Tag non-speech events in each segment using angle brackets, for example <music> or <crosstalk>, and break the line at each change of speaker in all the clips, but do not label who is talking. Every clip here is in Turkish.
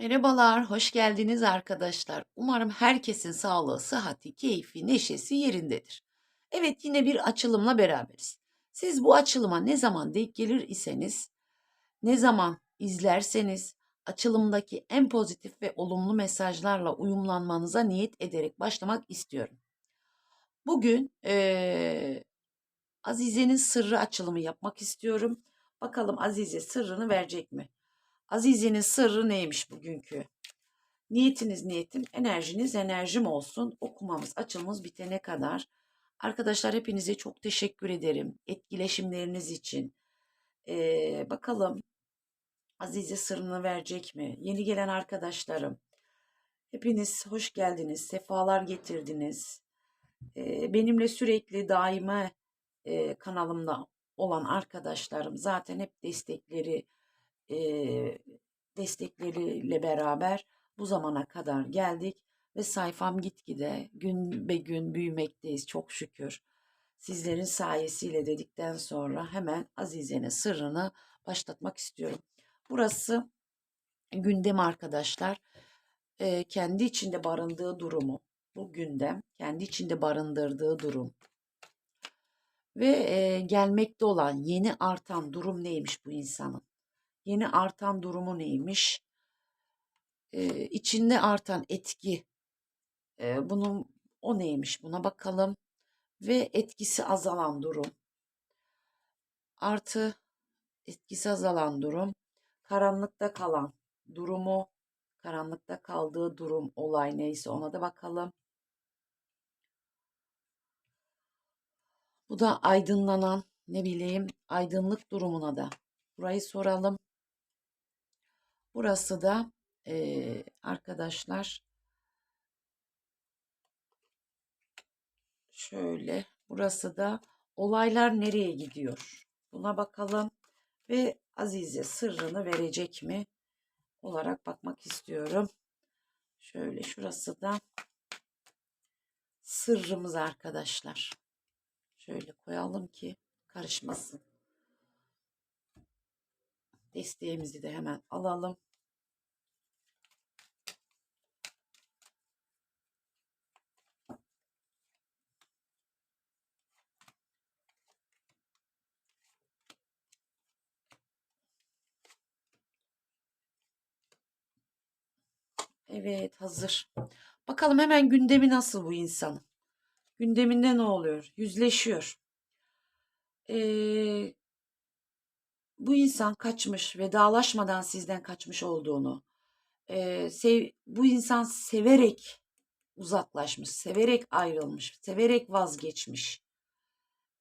Merhabalar, hoş geldiniz arkadaşlar. Umarım herkesin sağlığı, sıhhati, keyfi, neşesi yerindedir. Evet, yine bir açılımla beraberiz. Siz bu açılıma ne zaman denk gelir iseniz, ne zaman izlerseniz, açılımdaki en pozitif ve olumlu mesajlarla uyumlanmanıza niyet ederek başlamak istiyorum. Bugün eee, Azize'nin sırrı açılımı yapmak istiyorum. Bakalım Azize sırrını verecek mi? Azize'nin sırrı neymiş bugünkü? Niyetiniz niyetim, enerjiniz enerjim olsun. Okumamız, açılımız bitene kadar. Arkadaşlar hepinize çok teşekkür ederim. Etkileşimleriniz için. Ee, bakalım Azize sırrını verecek mi? Yeni gelen arkadaşlarım. Hepiniz hoş geldiniz. Sefalar getirdiniz. Ee, benimle sürekli daima e, kanalımda olan arkadaşlarım zaten hep destekleri e, destekleriyle beraber bu zamana kadar geldik ve sayfam gitgide gün be gün büyümekteyiz çok şükür. Sizlerin sayesiyle dedikten sonra hemen Azize'nin sırrını başlatmak istiyorum. Burası gündem arkadaşlar. Ee, kendi içinde barındığı durumu, bu gündem kendi içinde barındırdığı durum ve e, gelmekte olan yeni artan durum neymiş bu insanın? Yeni artan durumu neymiş? Ee, içinde artan etki, e, bunun o neymiş buna bakalım ve etkisi azalan durum. Artı etkisi azalan durum, karanlıkta kalan durumu, karanlıkta kaldığı durum, olay neyse ona da bakalım. Bu da aydınlanan, ne bileyim, aydınlık durumuna da burayı soralım. Burası da eee, arkadaşlar şöyle, burası da olaylar nereye gidiyor? Buna bakalım ve Azize sırrını verecek mi? Olarak bakmak istiyorum. Şöyle şurası da sırrımız arkadaşlar. Şöyle koyalım ki karışmasın. Desteğimizi de hemen alalım. Evet hazır. Bakalım hemen gündemi nasıl bu insanın? Gündeminde ne oluyor? Yüzleşiyor. Ee, bu insan kaçmış, vedalaşmadan sizden kaçmış olduğunu, e, sev, bu insan severek uzaklaşmış, severek ayrılmış, severek vazgeçmiş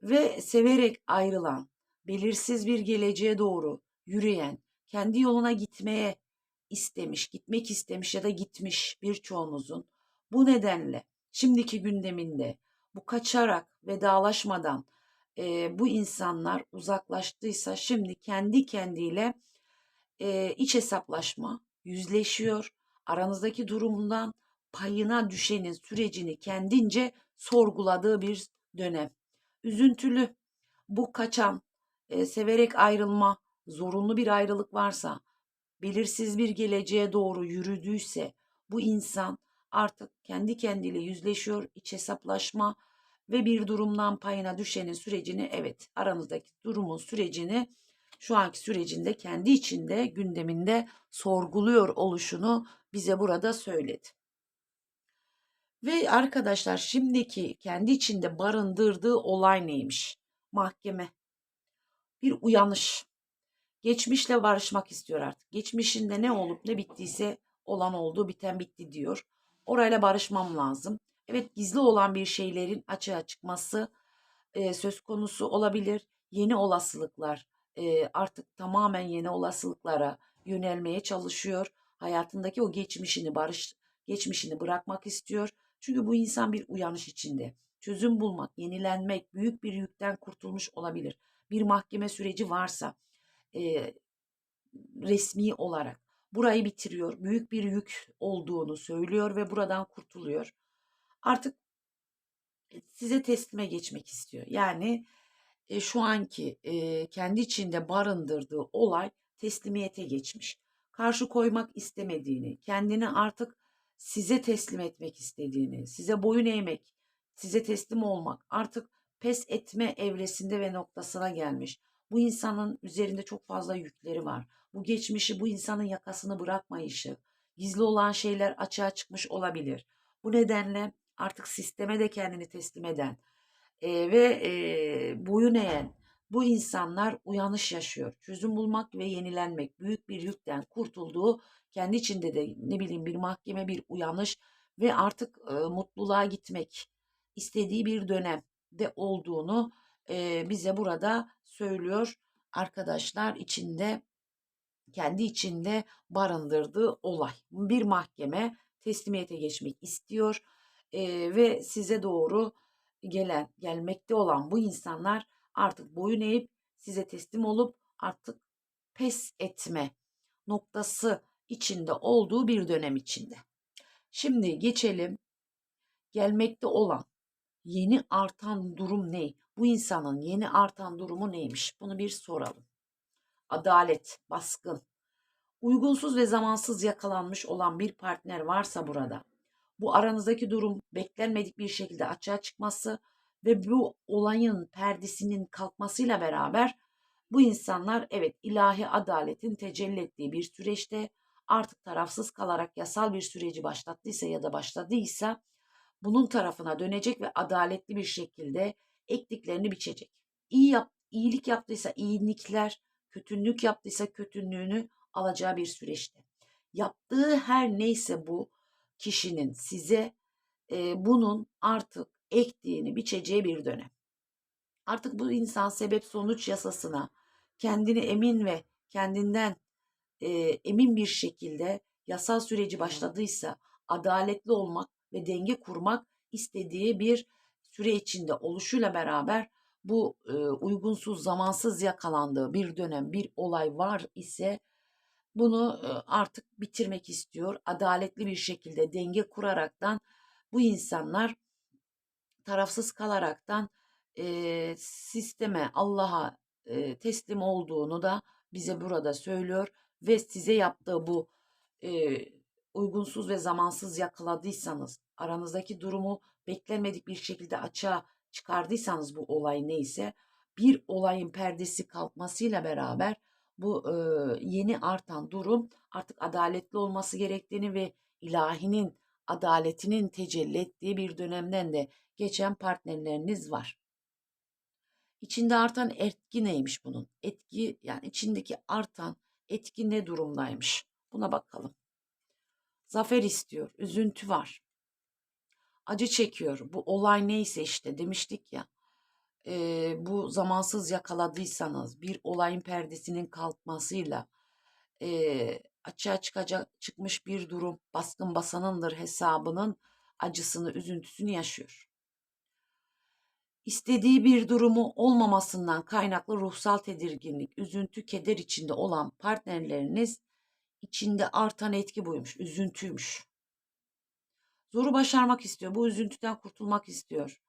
ve severek ayrılan, belirsiz bir geleceğe doğru yürüyen, kendi yoluna gitmeye istemiş, gitmek istemiş ya da gitmiş birçoğunuzun bu nedenle şimdiki gündeminde bu kaçarak vedalaşmadan e, bu insanlar uzaklaştıysa şimdi kendi kendiyle e, iç hesaplaşma yüzleşiyor. Aranızdaki durumundan payına düşenin sürecini kendince sorguladığı bir dönem. Üzüntülü, bu kaçan, e, severek ayrılma, zorunlu bir ayrılık varsa, belirsiz bir geleceğe doğru yürüdüyse bu insan artık kendi kendiyle yüzleşiyor, iç hesaplaşma ve bir durumdan payına düşenin sürecini evet aranızdaki durumun sürecini şu anki sürecinde kendi içinde gündeminde sorguluyor oluşunu bize burada söyledi. Ve arkadaşlar şimdiki kendi içinde barındırdığı olay neymiş? Mahkeme. Bir uyanış. Geçmişle barışmak istiyor artık. Geçmişinde ne olup ne bittiyse olan oldu, biten bitti diyor. Orayla barışmam lazım. Evet gizli olan bir şeylerin açığa çıkması e, söz konusu olabilir. Yeni olasılıklar e, artık tamamen yeni olasılıklara yönelmeye çalışıyor. Hayatındaki o geçmişini barış geçmişini bırakmak istiyor. Çünkü bu insan bir uyanış içinde. Çözüm bulmak, yenilenmek, büyük bir yükten kurtulmuş olabilir. Bir mahkeme süreci varsa e, resmi olarak burayı bitiriyor. Büyük bir yük olduğunu söylüyor ve buradan kurtuluyor. Artık size teslime geçmek istiyor. Yani e, şu anki e, kendi içinde barındırdığı olay teslimiyete geçmiş. karşı koymak istemediğini, kendini artık size teslim etmek istediğini, size boyun eğmek, size teslim olmak, artık pes etme evresinde ve noktasına gelmiş. Bu insanın üzerinde çok fazla yükleri var. Bu geçmişi bu insanın yakasını bırakmayışı, gizli olan şeyler açığa çıkmış olabilir. Bu nedenle artık sisteme de kendini teslim eden e, ve e, boyun eğen bu insanlar uyanış yaşıyor. Çözüm bulmak ve yenilenmek, büyük bir yükten kurtulduğu, kendi içinde de ne bileyim bir mahkeme, bir uyanış ve artık e, mutluluğa gitmek istediği bir dönemde olduğunu e, bize burada söylüyor arkadaşlar içinde kendi içinde barındırdığı olay. Bir mahkeme teslimiyete geçmek istiyor e, ve size doğru gelen gelmekte olan bu insanlar artık boyun eğip size teslim olup artık pes etme noktası içinde olduğu bir dönem içinde. Şimdi geçelim gelmekte olan yeni artan durum ne? Bu insanın yeni artan durumu neymiş? Bunu bir soralım. Adalet, baskın, uygunsuz ve zamansız yakalanmış olan bir partner varsa burada, bu aranızdaki durum beklenmedik bir şekilde açığa çıkması ve bu olayın perdesinin kalkmasıyla beraber bu insanlar evet ilahi adaletin tecelli ettiği bir süreçte artık tarafsız kalarak yasal bir süreci başlattıysa ya da başladıysa bunun tarafına dönecek ve adaletli bir şekilde ektiklerini biçecek. İyi yap, iyilik yaptıysa iyilikler, kötülük yaptıysa kötülüğünü alacağı bir süreçte. Yaptığı her neyse bu kişinin size e, bunun artık ektiğini biçeceği bir dönem. Artık bu insan sebep sonuç yasasına kendini emin ve kendinden e, emin bir şekilde yasal süreci başladıysa adaletli olmak ve denge kurmak istediği bir süre içinde oluşuyla beraber bu e, uygunsuz zamansız yakalandığı bir dönem bir olay var ise bunu e, artık bitirmek istiyor. Adaletli bir şekilde denge kuraraktan bu insanlar tarafsız kalaraktan e, sisteme Allah'a e, teslim olduğunu da bize burada söylüyor ve size yaptığı bu e, uygunsuz ve zamansız yakaladıysanız, aranızdaki durumu beklenmedik bir şekilde açığa çıkardıysanız bu olay neyse, bir olayın perdesi kalkmasıyla beraber bu e, yeni artan durum artık adaletli olması gerektiğini ve ilahinin adaletinin tecelli ettiği bir dönemden de geçen partnerleriniz var. İçinde artan etki neymiş bunun? Etki yani içindeki artan etki ne durumdaymış? Buna bakalım. Zafer istiyor, üzüntü var. Acı çekiyor. Bu olay neyse işte demiştik ya. E, bu zamansız yakaladıysanız bir olayın perdesinin kalkmasıyla e, açığa çıkacak çıkmış bir durum baskın basanındır hesabının acısını, üzüntüsünü yaşıyor. İstediği bir durumu olmamasından kaynaklı ruhsal tedirginlik, üzüntü, keder içinde olan partnerleriniz içinde artan etki buymuş, üzüntüymüş. Zoru başarmak istiyor, bu üzüntüden kurtulmak istiyor.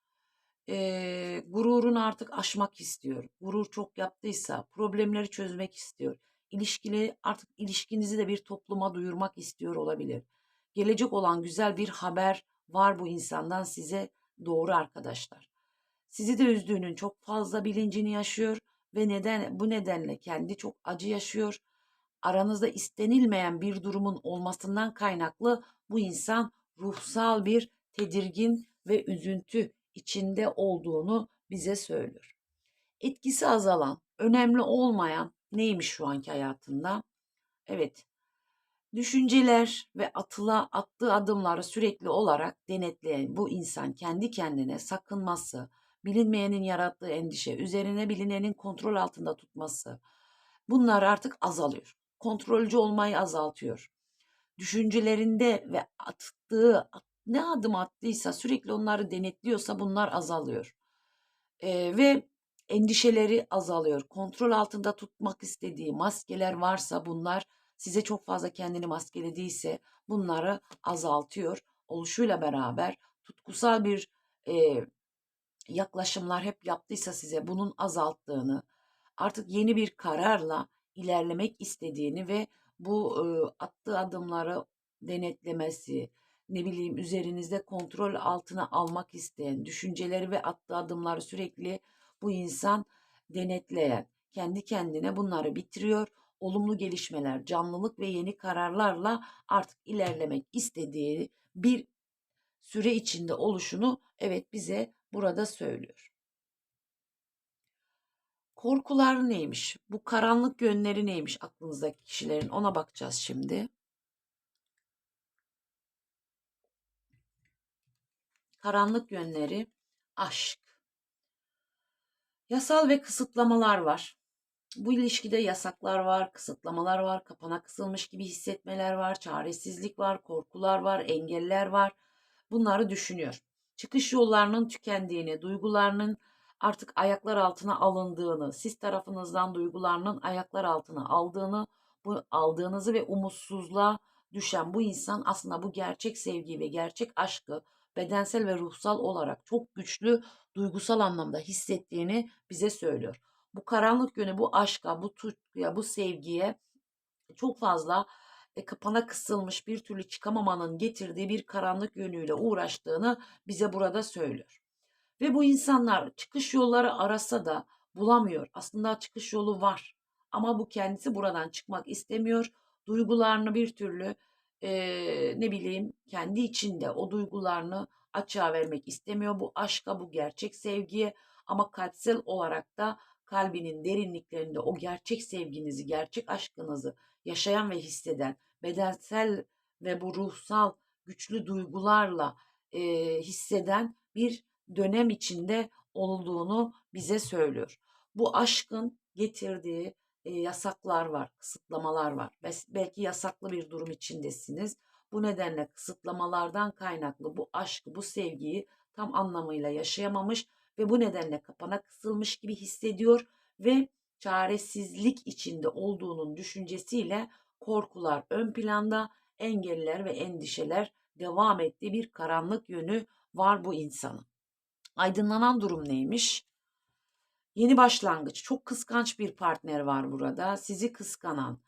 Ee, gururunu artık aşmak istiyor. Gurur çok yaptıysa problemleri çözmek istiyor. İlişkili artık ilişkinizi de bir topluma duyurmak istiyor olabilir. Gelecek olan güzel bir haber var bu insandan size doğru arkadaşlar. Sizi de üzdüğünün çok fazla bilincini yaşıyor ve neden bu nedenle kendi çok acı yaşıyor aranızda istenilmeyen bir durumun olmasından kaynaklı bu insan ruhsal bir tedirgin ve üzüntü içinde olduğunu bize söylüyor. Etkisi azalan, önemli olmayan neymiş şu anki hayatında? Evet, düşünceler ve atıla attığı adımları sürekli olarak denetleyen bu insan kendi kendine sakınması, bilinmeyenin yarattığı endişe, üzerine bilinenin kontrol altında tutması bunlar artık azalıyor kontrolcü olmayı azaltıyor. Düşüncelerinde ve attığı ne adım attıysa sürekli onları denetliyorsa bunlar azalıyor. Ee, ve endişeleri azalıyor. Kontrol altında tutmak istediği maskeler varsa bunlar size çok fazla kendini maskelediyse bunları azaltıyor. Oluşuyla beraber tutkusal bir e, yaklaşımlar hep yaptıysa size bunun azalttığını artık yeni bir kararla ilerlemek istediğini ve bu e, attığı adımları denetlemesi, ne bileyim üzerinizde kontrol altına almak isteyen, düşünceleri ve attığı adımları sürekli bu insan denetleyen, kendi kendine bunları bitiriyor. Olumlu gelişmeler, canlılık ve yeni kararlarla artık ilerlemek istediği bir süre içinde oluşunu evet bize burada söylüyor. Korkular neymiş? Bu karanlık yönleri neymiş aklınızdaki kişilerin? Ona bakacağız şimdi. Karanlık yönleri aşk. Yasal ve kısıtlamalar var. Bu ilişkide yasaklar var, kısıtlamalar var, kapana kısılmış gibi hissetmeler var, çaresizlik var, korkular var, engeller var. Bunları düşünüyor. Çıkış yollarının tükendiğini, duygularının artık ayaklar altına alındığını, siz tarafınızdan duygularının ayaklar altına aldığını, bu aldığınızı ve umutsuzluğa düşen bu insan aslında bu gerçek sevgiyi ve gerçek aşkı bedensel ve ruhsal olarak çok güçlü duygusal anlamda hissettiğini bize söylüyor. Bu karanlık yönü bu aşka, bu tutkuya, bu sevgiye çok fazla e, kapana kısılmış bir türlü çıkamamanın getirdiği bir karanlık yönüyle uğraştığını bize burada söylüyor. Ve bu insanlar çıkış yolları arasa da bulamıyor. Aslında çıkış yolu var. Ama bu kendisi buradan çıkmak istemiyor. Duygularını bir türlü e, ne bileyim kendi içinde o duygularını açığa vermek istemiyor. Bu aşka, bu gerçek sevgiye ama kalpsel olarak da kalbinin derinliklerinde o gerçek sevginizi, gerçek aşkınızı yaşayan ve hisseden, bedensel ve bu ruhsal güçlü duygularla e, hisseden bir dönem içinde olduğunu bize söylüyor. Bu aşkın getirdiği e, yasaklar var, kısıtlamalar var. Belki yasaklı bir durum içindesiniz. Bu nedenle kısıtlamalardan kaynaklı bu aşkı, bu sevgiyi tam anlamıyla yaşayamamış ve bu nedenle kapana kısılmış gibi hissediyor ve çaresizlik içinde olduğunun düşüncesiyle korkular ön planda, engeller ve endişeler devam ettiği bir karanlık yönü var bu insanın. Aydınlanan durum neymiş? Yeni başlangıç. Çok kıskanç bir partner var burada. Sizi kıskanan,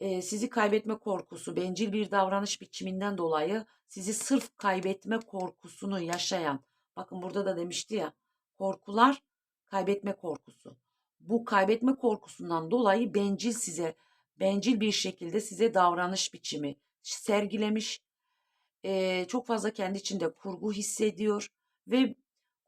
sizi kaybetme korkusu, bencil bir davranış biçiminden dolayı sizi sırf kaybetme korkusunu yaşayan. Bakın burada da demişti ya. Korkular kaybetme korkusu. Bu kaybetme korkusundan dolayı bencil size, bencil bir şekilde size davranış biçimi sergilemiş. Çok fazla kendi içinde kurgu hissediyor ve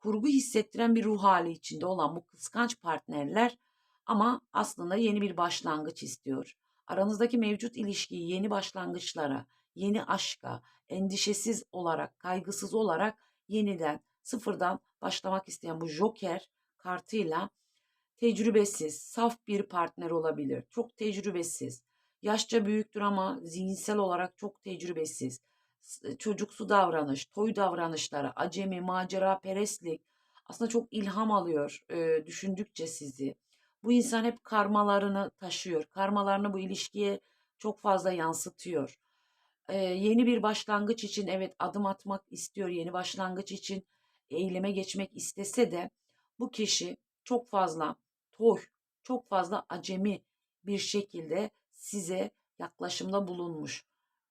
kurgu hissettiren bir ruh hali içinde olan bu kıskanç partnerler ama aslında yeni bir başlangıç istiyor. Aranızdaki mevcut ilişkiyi yeni başlangıçlara, yeni aşka, endişesiz olarak, kaygısız olarak yeniden sıfırdan başlamak isteyen bu Joker kartıyla tecrübesiz, saf bir partner olabilir. Çok tecrübesiz. Yaşça büyüktür ama zihinsel olarak çok tecrübesiz çocuksu davranış, toy davranışları, acemi, macera, perestlik aslında çok ilham alıyor e, düşündükçe sizi. Bu insan hep karmalarını taşıyor. Karmalarını bu ilişkiye çok fazla yansıtıyor. E, yeni bir başlangıç için evet adım atmak istiyor. Yeni başlangıç için eyleme geçmek istese de bu kişi çok fazla toy, çok fazla acemi bir şekilde size yaklaşımda bulunmuş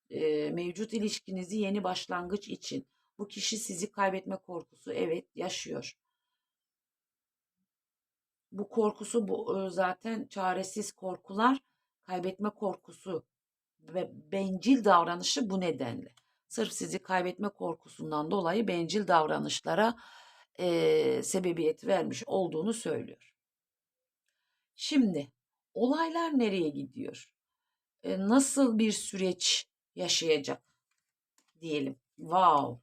e, mevcut ilişkinizi yeni başlangıç için bu kişi sizi kaybetme korkusu evet yaşıyor. Bu korkusu bu zaten çaresiz korkular, kaybetme korkusu ve bencil davranışı bu nedenle. Sırf sizi kaybetme korkusundan dolayı bencil davranışlara e, sebebiyet vermiş olduğunu söylüyor. Şimdi olaylar nereye gidiyor? E, nasıl bir süreç yaşayacak diyelim. Wow.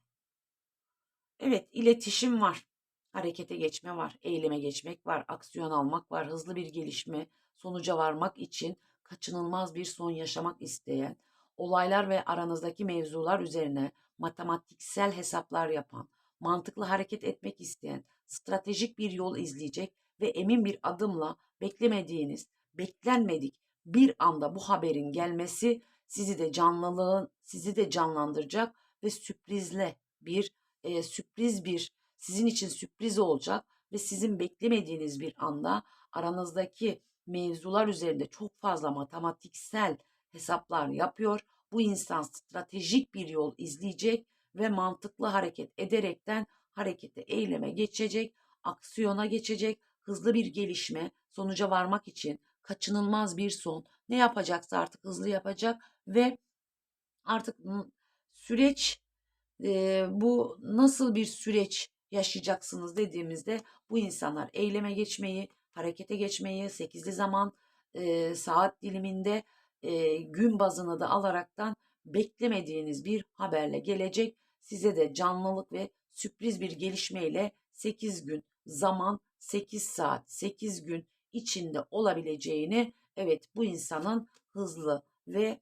Evet, iletişim var. Harekete geçme var, eyleme geçmek var, aksiyon almak var, hızlı bir gelişme, sonuca varmak için kaçınılmaz bir son yaşamak isteyen, olaylar ve aranızdaki mevzular üzerine matematiksel hesaplar yapan, mantıklı hareket etmek isteyen, stratejik bir yol izleyecek ve emin bir adımla beklemediğiniz, beklenmedik bir anda bu haberin gelmesi sizi de canlılığın sizi de canlandıracak ve sürprizle bir e, sürpriz bir sizin için sürpriz olacak ve sizin beklemediğiniz bir anda aranızdaki mevzular üzerinde çok fazla matematiksel hesaplar yapıyor. Bu insan stratejik bir yol izleyecek ve mantıklı hareket ederekten harekete, eyleme geçecek, aksiyona geçecek, hızlı bir gelişme, sonuca varmak için kaçınılmaz bir son. Ne yapacaksa artık hızlı yapacak ve artık süreç e, bu nasıl bir süreç yaşayacaksınız dediğimizde bu insanlar eyleme geçmeyi, harekete geçmeyi 8'li zaman e, saat diliminde e, gün bazını da alaraktan beklemediğiniz bir haberle gelecek. Size de canlılık ve sürpriz bir gelişmeyle 8 gün zaman 8 saat 8 gün içinde olabileceğini evet bu insanın hızlı ve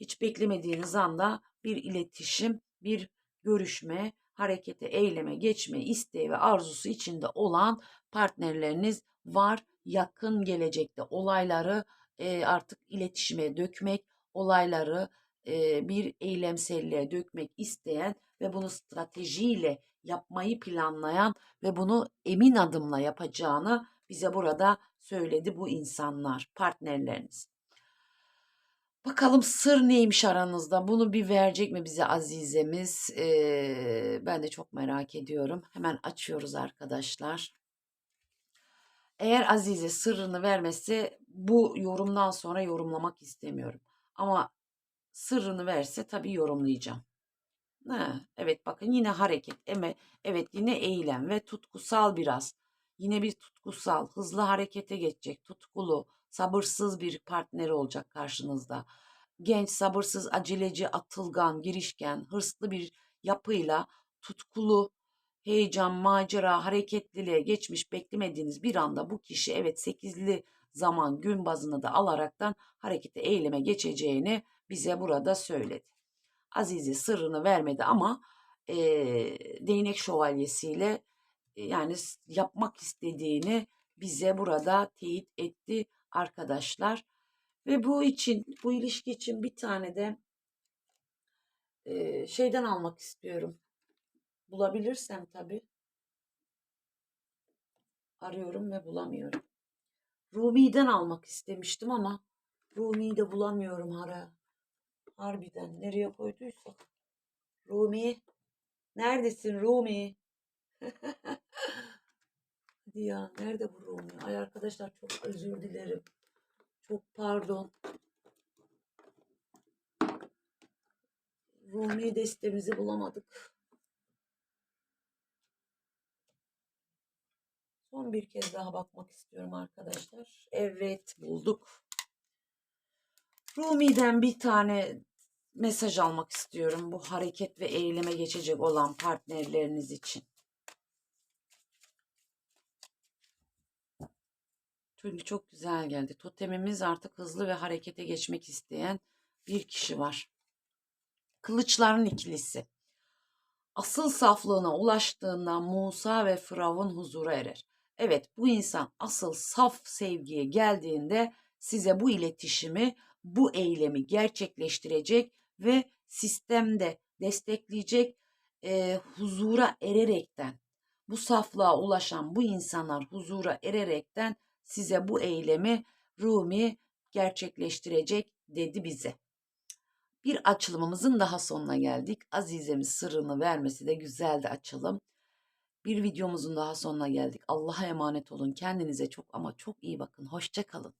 hiç beklemediğiniz anda bir iletişim, bir görüşme, harekete, eyleme geçme isteği ve arzusu içinde olan partnerleriniz var. Yakın gelecekte olayları e, artık iletişime dökmek, olayları e, bir eylemselliğe dökmek isteyen ve bunu stratejiyle yapmayı planlayan ve bunu emin adımla yapacağını bize burada söyledi bu insanlar, partnerleriniz. Bakalım sır neymiş aranızda? Bunu bir verecek mi bize Azizemiz? Ee, ben de çok merak ediyorum. Hemen açıyoruz arkadaşlar. Eğer Azize sırrını vermezse bu yorumdan sonra yorumlamak istemiyorum. Ama sırrını verse tabii yorumlayacağım. Ha, evet bakın yine hareket. Evet yine eylem ve tutkusal biraz. Yine bir tutkusal, hızlı harekete geçecek, tutkulu, sabırsız bir partner olacak karşınızda. Genç, sabırsız, aceleci, atılgan, girişken, hırslı bir yapıyla tutkulu, heyecan, macera, hareketliliğe geçmiş beklemediğiniz bir anda bu kişi evet sekizli zaman gün bazını da alaraktan harekete eyleme geçeceğini bize burada söyledi. Azize sırrını vermedi ama e, değnek şövalyesiyle e, yani yapmak istediğini bize burada teyit etti arkadaşlar. Ve bu için, bu ilişki için bir tane de e, şeyden almak istiyorum. Bulabilirsem tabii. Arıyorum ve bulamıyorum. Rumi'den almak istemiştim ama Rumi'yi de bulamıyorum hara. Harbiden nereye koyduysak. Rumi, neredesin Rumi? <laughs> Hadi ya nerede bu Rumi? Ay arkadaşlar çok özür dilerim. Çok pardon. Rumi destemizi bulamadık. Son bir kez daha bakmak istiyorum arkadaşlar. Evet bulduk. Rumi'den bir tane mesaj almak istiyorum bu hareket ve eyleme geçecek olan partnerleriniz için. Çünkü çok güzel geldi. Totemimiz artık hızlı ve harekete geçmek isteyen bir kişi var. Kılıçların ikilisi. Asıl saflığına ulaştığında Musa ve Firavun huzura erer. Evet bu insan asıl saf sevgiye geldiğinde size bu iletişimi, bu eylemi gerçekleştirecek ve sistemde destekleyecek e, huzura ererekten bu saflığa ulaşan bu insanlar huzura ererekten size bu eylemi Rumi gerçekleştirecek dedi bize. Bir açılımımızın daha sonuna geldik. Azizemiz sırrını vermesi de güzeldi açılım. Bir videomuzun daha sonuna geldik. Allah'a emanet olun. Kendinize çok ama çok iyi bakın. Hoşça kalın.